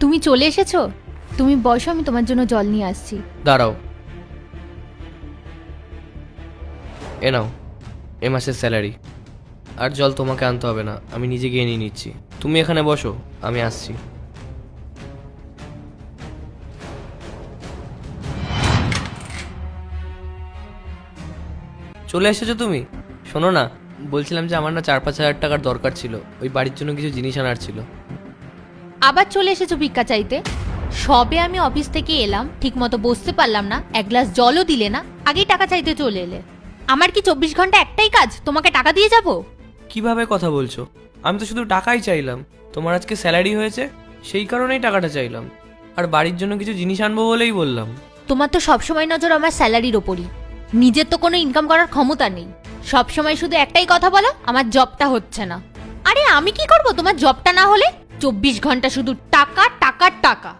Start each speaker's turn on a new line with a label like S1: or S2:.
S1: তুমি চলে এসেছ? তুমি বসো, আমি তোমার জন্য জল নিয়ে আসছি।
S2: দাঁড়াও। এ নাও, এ মাসের স্যালারি। আর জল তোমাকে আনতে হবে না, আমি নিজে গিয়ে নিয়ে নিচ্ছি। তুমি এখানে বসো, আমি আসছি। চলে এসেছ তুমি? শোনো না, বলছিলাম যে আমার না চার পাঁচ হাজার টাকার দরকার ছিল, ওই বাড়ির জন্য কিছু জিনিস আনার ছিল।
S1: আবার চলে এসেছ ভিক্ষা চাইতে? সবে আমি অফিস থেকে এলাম ঠিক মতো বসতে পারলাম না এক গ্লাস জলও দিলে না আগেই টাকা চাইতে চলে এলে। আমার কি চব্বিশ ঘণ্টা একটাই কাজ তোমাকে টাকা দিয়ে যাব?
S2: কীভাবে কথা বলছো? আমি তো শুধু টাকাই চাইলাম। তোমার আজকে স্যালারি হয়েছে সেই কারণেই টাকাটা চাইলাম। আর বাড়ির জন্য কিছু জিনিস আনব বলেই বললাম।
S1: তোমার তো সবসময় নজর আমার স্যালারির ওপরই। নিজের তো কোনো ইনকাম করার ক্ষমতা নেই। সবসময় শুধু একটাই কথা বলো আমার জবটা হচ্ছে না। আরে আমি কি করব? তোমার জবটা না হলে চব্বিশ ঘণ্টা শুধু টাকা টাকা টাকা।